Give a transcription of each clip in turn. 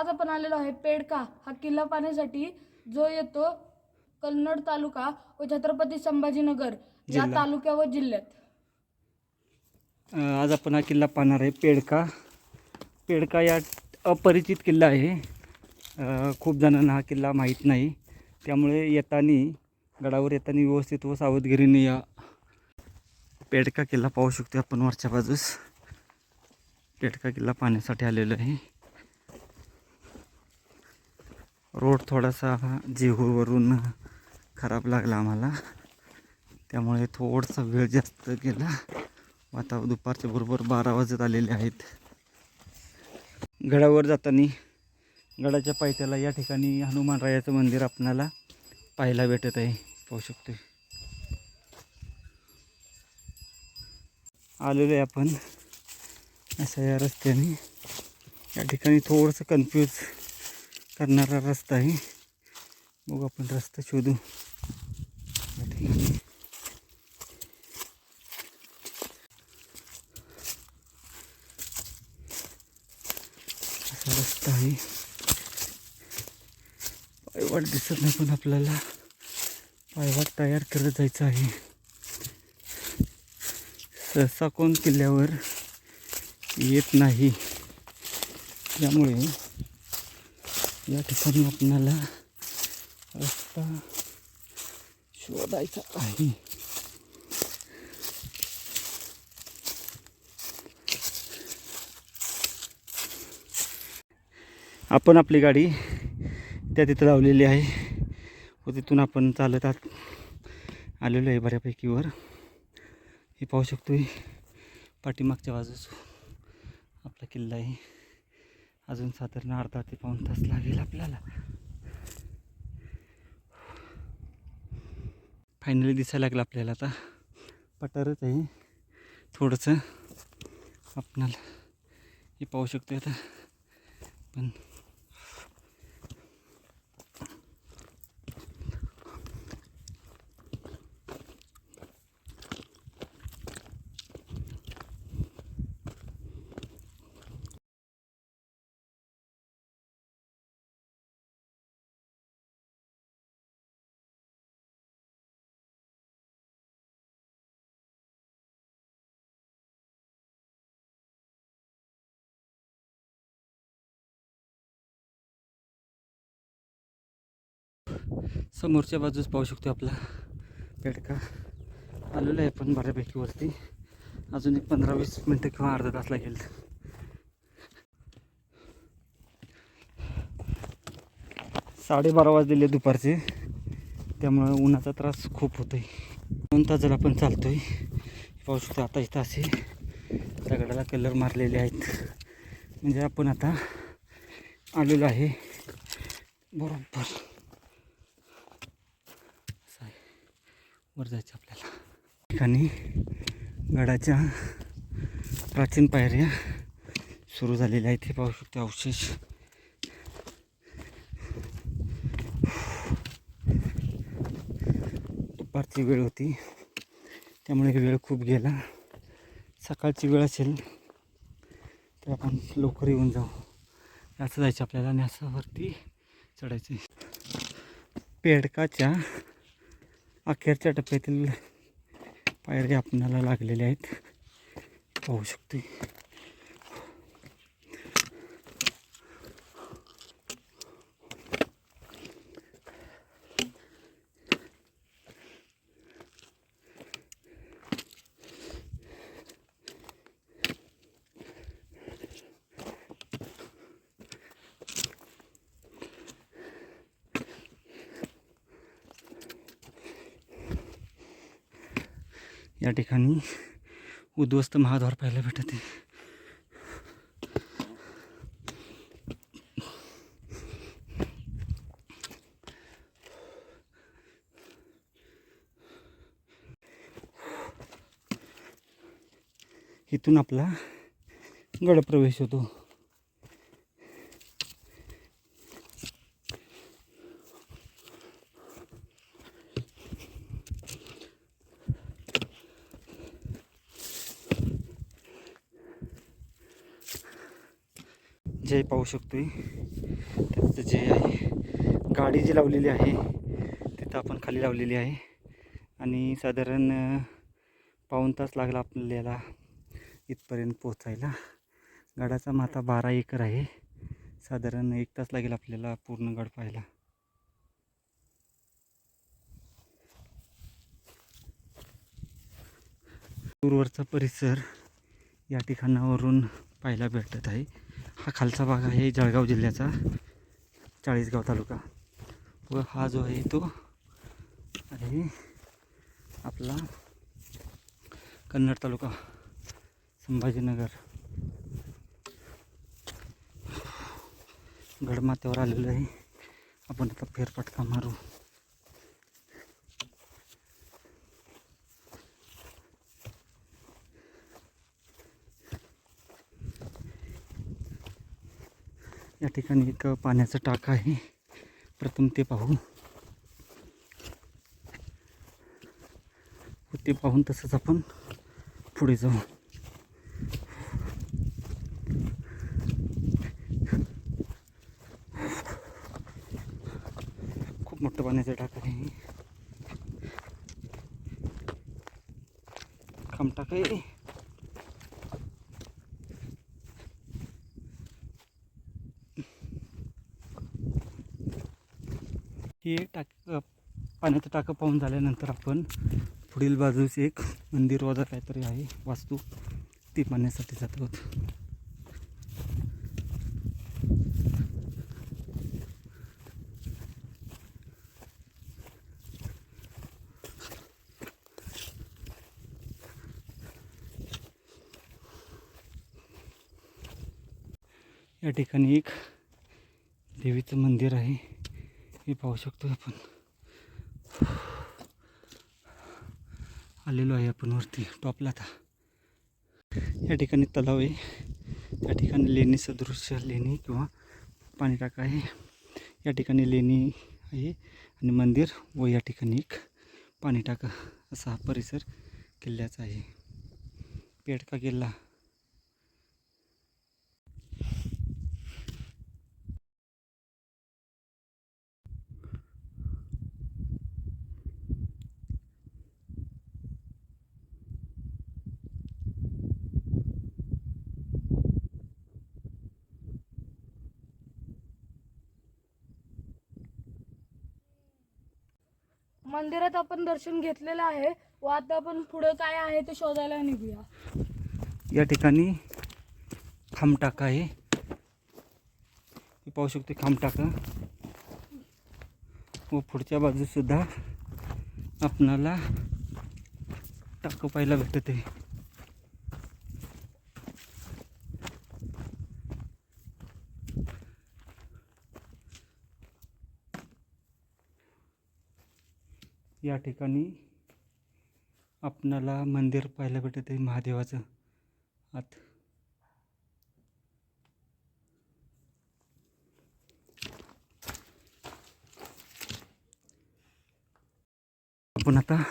आज आपण आलेलो आहे पेडका हा किल्ला पाहण्यासाठी जो येतो कन्नड तालुका व छत्रपती संभाजीनगर या जिल्हा. तालुक्या व जिल्ह्यात. अ, आज आपण हा किल्ला पाहणार आहे पेडका. पेडका या अपरिचित किल्ला आहे. अ, खूप जणांना हा किल्ला माहीत नाही. त्यामुळे येताना गडावर येताना व्यवस्थित व सावधगिरीने या पेडका किल्ला पाहू शकतो आपण वरच्या बाजूस. पेडका किल्ला पाहण्यासाठी आलेलो आहे. रोड थोडासा जेहूरवरून खराब लागला आम्हाला. त्यामुळे थोडासा वेळ जास्त गेला आता दुपारच्या बरोबर बारा वाजत आलेले आहेत. गडावर जाताना गडाच्या पायथ्याला या ठिकाणी हनुमानरायाचं मंदिर आपणाला पाहायला भेटत आहे. पाहू शकतो आलेलो आहे आपण. अशा या रस्त्याने. या ठिकाणी थोडंसं कन्फ्यूज करणारा रस्ता आहे. मग आपण रस्ता शोधू. असा रस्ता आहे. पायवाट दिसत नाही पण आपल्याला. पायवाट तयार करत जायचं आहे. सहसा कोण किल्ल्यावर येत नाही. त्यामुळे या ठिकाणी आपल्याला रस्ता शोधायचा आहे. आपण आपली गाडी त्या तिथं लावलेली आहे. व तिथून आपण चालत आत आलेलो आहे बऱ्यापैकी वर. हे पाहू शकतो पाठीमागच्या बाजूस आपला किल्ला आहे. अजून साधारण अर्धा ते पाऊण तास लागेल आपल्याला. फायनली दिसायला लागलं आपल्याला आता. पठारच आहे. थोडंसं आपणाला हे पाहू शकतो आता. पण समोरच्या बाजूस पाहू शकतो आपला पेडका. आलेला आहे पण बऱ्यापैकी वरती. अजून एक पंधरा वीस मिनटं किंवा अर्धा तास लागेल. साडेबारा वाजलेले दुपारचे. त्यामुळं उन्हाचा त्रास खूप होतो आहे दोन तासाला आपण चालतो आहे पाहू शकतो आता इथं असे दगडाला कलर मारलेले आहेत. म्हणजे आपण आता आलेलो आहे. बरोबर असं आहे वर जायचं आपल्याला. ठिकाणी गडाच्या प्राचीन पायऱ्या सुरू झालेल्या आहेत. हे पाहू शकतो अवशेष. दुपारची वेळ होती. त्यामुळे वेळ खूप गेला. सकाळची वेळ असेल तर आपण लवकर येऊन जाऊ. असं जायचं आपल्याला आणि असं वरती चढायचं पेडकाच्या अखेरच्या टप्प्यातील पायऱ्या आपणाला लागलेल्या आहेत. पाहू शकतो या ठिकाणी उद्ध्वस्त महाद्वार पाहायला भेटते. इथून आपला गडप्रवेश होतो. पाहू शकतोय. त्याचं जे आहे गाडी जी लावलेली आहे तिथं आपण खाली लावलेली आहे. आणि साधारण पाऊन पाऊण तास लागला आपल्याला इथपर्यंत पोचायला गडाचा माथा बारा एकर आहे. साधारण एक तास लागेल आपल्याला पूर्ण गड पाहायला. दूरवरचा परिसर या ठिकाणावरून पाहायला भेटत आहे. हा खालचा भाग आहे जळगाव जिल्ह्याचा चाळीसगाव तालुका. व हा जो आहे तो आहे आपला कन्नड तालुका संभाजीनगर. गडमाथ्यावर आलेलो आहे. आपण आता फेरफटका मारू. या ठिकाणी एक पाण्याचं टाक आहे. प्रथम ते पाहू ते पाहून तसंच आपण पुढे जाऊ. खूप मोठं पाण्याचं टाक आहे. खांब टाक आहे. की टाक पाण्याचं टाकं पाहून झाल्यानंतर आपण पुढील बाजूस एक मंदिर वजा काहीतरी आहे वास्तू. ती पाहण्यासाठी जात आहोत. या ठिकाणी एक देवीचं मंदिर आहे. हे पाहू शकतो आपण. आलेलो आहे आपण वरती टॉपला आता. या ठिकाणी तलाव आहे. त्या ठिकाणी लेणी सदृश्य लेणी किंवा पाणी टाका आहे. या ठिकाणी लेणी आहे आणि मंदिर व या ठिकाणी एक पाणी टाका असा हा परिसर किल्ल्याचा आहे. पेडका किल्ला. मंदिरात आपण दर्शन घेतलेलं आहे. व आता आपण पुढं काय आहे ते शोधायला निघूया. या ठिकाणी खामटाका आहे. पाहू शकतो खामटाका. व पुढच्या बाजूसुद्धा आपणाला टाकं पाहायला भेटत आहे या ठिकाणी आपणाला मंदिर पाहायला भेटत आहे महादेवाचं. आत. आपण आता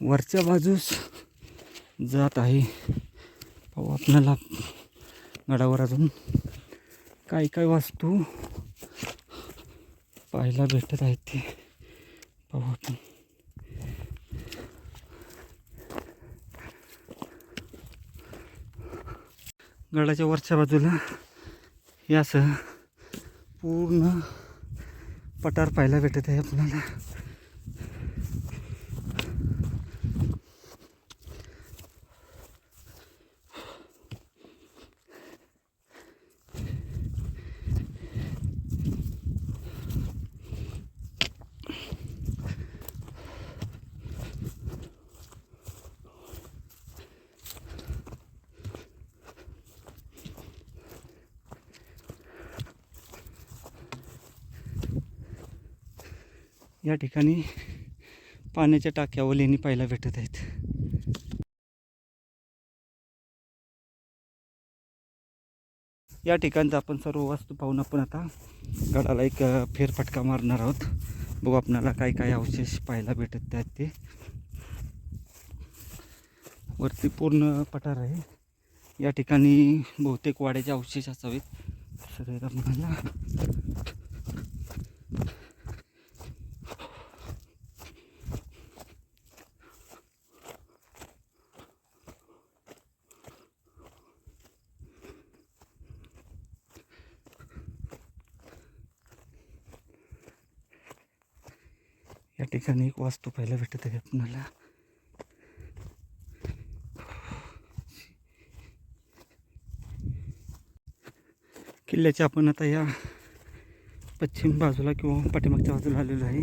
वरच्या बाजूस जात आहे. पाहू आपल्याला गडावर अजून काय काय वास्तू पाहायला भेटत आहेत ते पाहू आपण गडाच्या वरच्या बाजूला यासह पूर्ण पठार पाहायला भेटत आहे आपल्याला. या ठिकाणी पाण्याच्या टाक्या व लेणी पाहायला भेटत आहेत. या ठिकाणचा आपण सर्व वस्तू पाहून आपण आता गडाला एक फेरफटका मारणार आहोत. बघू आपणाला काय काय अवशेष पाहायला भेटत आहेत ते. वरती पूर्ण पठार आहे. या ठिकाणी बहुतेक वाड्याचे अवशेष असावेत. श्रीरामाला या ठिकाणी एक वास्तू पाहायला भेटत आहे आपणाला किल्ल्याच्या आपण आता या पश्चिम बाजूला किंवा पाठीमागच्या बाजूला आलेलो आहे.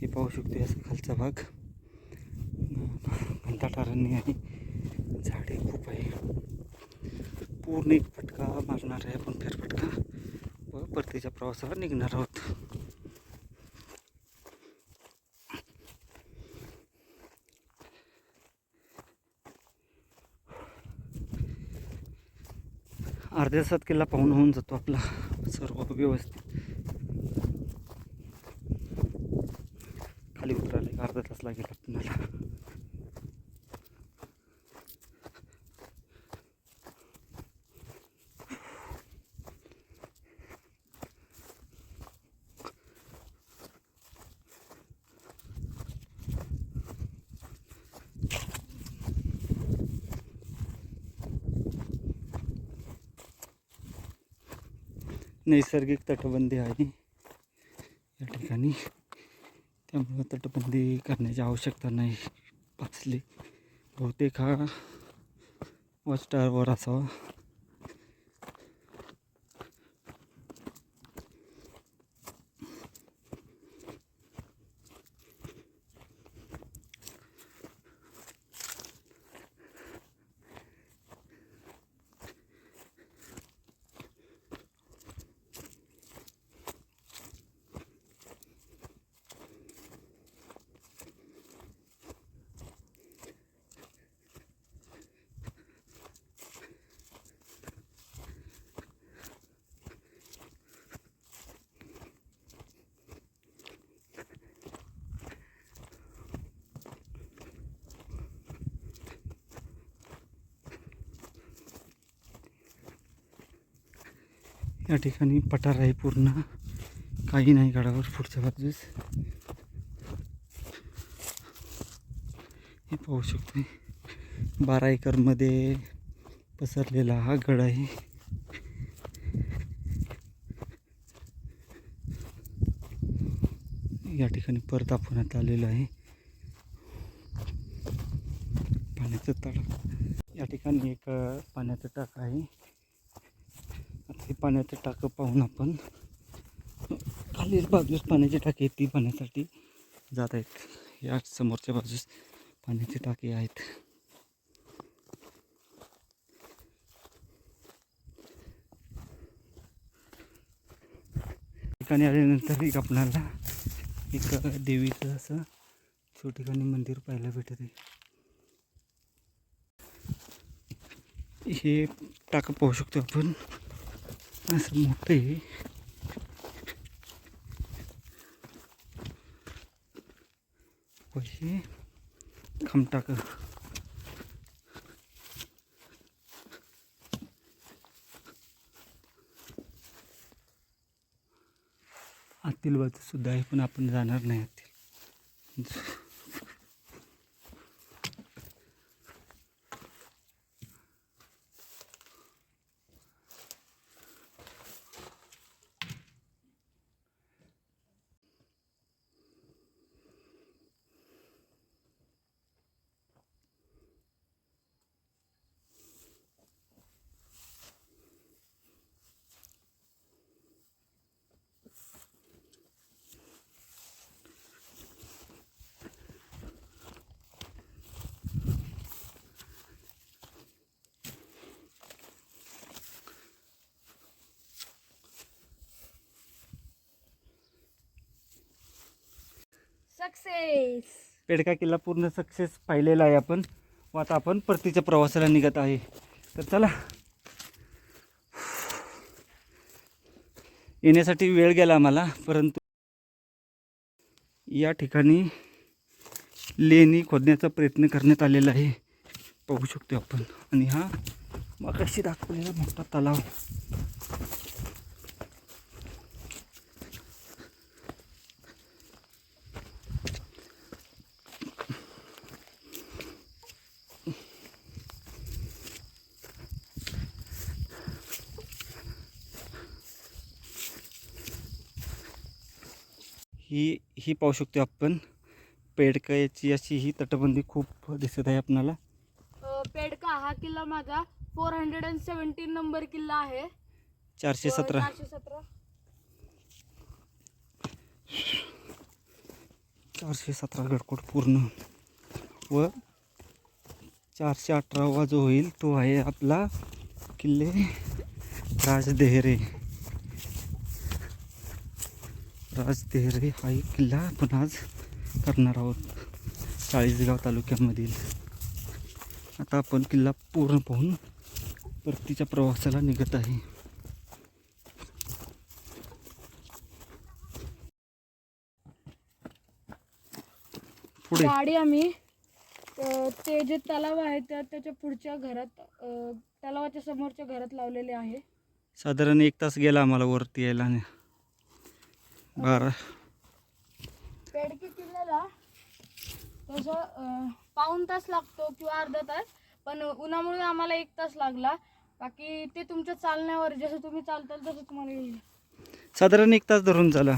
हे पाहू शकतो याचा खालचा भाग. घंटाटारांनी आहे झाडे खूप आहे. पूर्ण एक फटका मारणार आहे आपण फेरफटका. व परतीच्या प्रवासावर निघणार आहोत. अर्ध्या तासात किल्ला पाहून होऊन जातो आपला सर्व व्यवस्थित. खाली उतरायला एक अर्धा तास लागेल आपल्याला. नैसर्गिक तटबंदी आहे या ठिकाणी. त्यामुळं तटबंदी करण्याची आवश्यकता नाही. पाचली. बहुतेक हा वॉच टावरवर असावा. या ठिकाणी पठार आहे पूर्ण. काही नाही गडावर पुढच्या बाजूस. हे पाहू शकतो. बारा एकरमध्ये पसरलेला हा गड आहे. या ठिकाणी परत आपण आता आलेलो आहे. पाण्याचं तळ या ठिकाणी एक पाण्याचा पाण्याचं टाक आहे. हे पाण्याचं टाकं पाहून आपण खाली बाजूस पाण्याची टाकी आहेत ती पाण्यासाठी जात आहेत. या समोरच्या बाजूस पाण्याची टाकी आहेत. ठिकाणी आल्यानंतर एक आपणाला एक देवीचं असं ठिकाणी मंदिर पाहायला भेटत आहे. हे टाकं पाहू शकतो आपण. असं मोठं आहे. पैसे. खमटाक आतील बाजू सुद्धा आहे पण आपण जाणार नाही आतील. सक्सेस पेडका किल्ला पूर्ण सक्सेस पाहिलेला आहे आपण. व आता आपण परतीच्या प्रवासाला निघत आहे. तर चला. येण्यासाठी वेळ गेला आम्हाला परंतु या ठिकाणी लेणी खोदण्याचा प्रयत्न करण्यात आलेला आहे. पाहू शकतो आपण. आणि हा मगाशी दाखवलेला मोठा तलाव. ही ही पाहू शकतो आपण. पेडकाची अशी ही तटबंदी खूप दिसत आहे आपणाला. अ, पेडका हा किल्ला माझा four hundred and seventeen number किल्ला आहे. चारशे सतरा. चारशे सतरा. चारशे सतरा गडकोट पूर्ण. व चारशे अठरावा जो होईल. तो आहे आपला किल्ले राजदेहरे. राजदेहरे हा एक किल्ला आपण आज करणार आहोत चाळीसगाव तालुक्यामधील. आता आपण किल्ला पूर्ण पाहून परतीच्या प्रवासाला निघत आहे. पुढे. गाडी आम्ही अ, ते जे तलाव आहे त्या त्याच्या पुढच्या घरात अ, तलावाच्या समोरच्या घरात लावलेले आहे. साधारण एक तास गेला आम्हाला वरती यायला आणि बारा. पेडकी किल्ल्याला तसं अ, पाऊण तास लागतो किंवा अर्धा तास पण उन्हामुळे आम्हाला एक तास लागला. बाकी ते तुमच्या चालण्यावर जसं तुम्ही चालताल तसं तुम्हाला येईल. साधारण एक तास धरून झाला.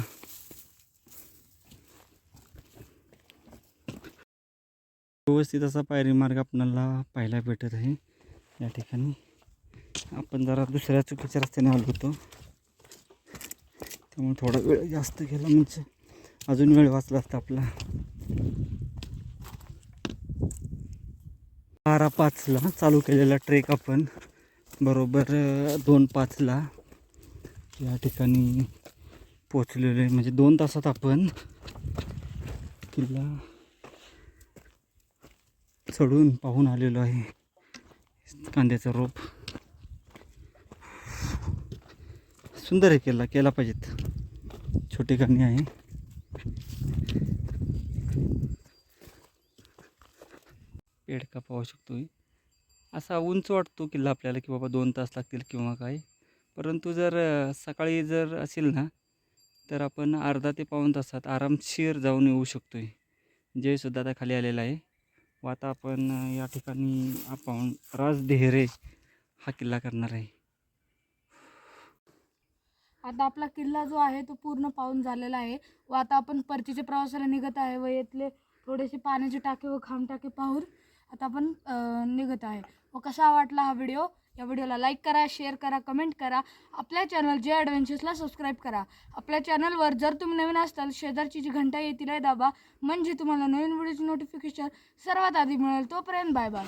व्यवस्थित असा पायरी मार्ग आपल्याला पाहायला भेटत आहे. या ठिकाणी आपण जरा दुसऱ्या चुकीच्या रस्त्याने आलो होतो. त्यामुळे थोडा वेळ जास्त गेला म्हणजे अजून वेळ वाचला असता आपला. बारा पाचला चालू केलेला ट्रेक आपण. बरोबर दोन पाचला. या ठिकाणी पोचलेलो आहे. म्हणजे दोन तासात आपण किल्ला चढून पाहून आलेलो आहे. कांद्याचं रोप. सुंदर आहे केला केला पाहिजेत. छोटी कांदे आहे. पेडका पाहू शकतो असा उंच वाटतो किल्ला आपल्याला की बाबा दोन तास लागतील किंवा काय. परंतु जर सकाळी जर असेल ना तर आपण अर्धा ते पाऊण तासात आरामशीर जाऊन येऊ शकतो आहे जयसुद्धा आता खाली आलेला आहे. व आता आपण या ठिकाणी आपण राजदेहरे हा किल्ला करणार आहे. आता आपला किल्ला जो आहे तो पूर्ण पाहून झालेला आहे. व आता आपण परतीच्या प्रवासाला निघत आहे व येथले थोडेसे पाण्याचे टाके व खांब टाके पाहून आता आपण निघत आहे. व कसा वाटला हा व्हिडिओ? या व्हिडिओला लाईक करा शेअर करा कमेंट करा. आपल्या चॅनल जे ॲडव्हेंचर्सला सबस्क्राईब करा. आपल्या चॅनलवर जर तुम्ही नवीन असताल शेजारची जी घंटा येतील आहे दाबा. म्हणजे तुम्हाला नवीन व्हिडिओची नोटिफिकेशन सर्वात आधी मिळेल. तोपर्यंत बाय बाय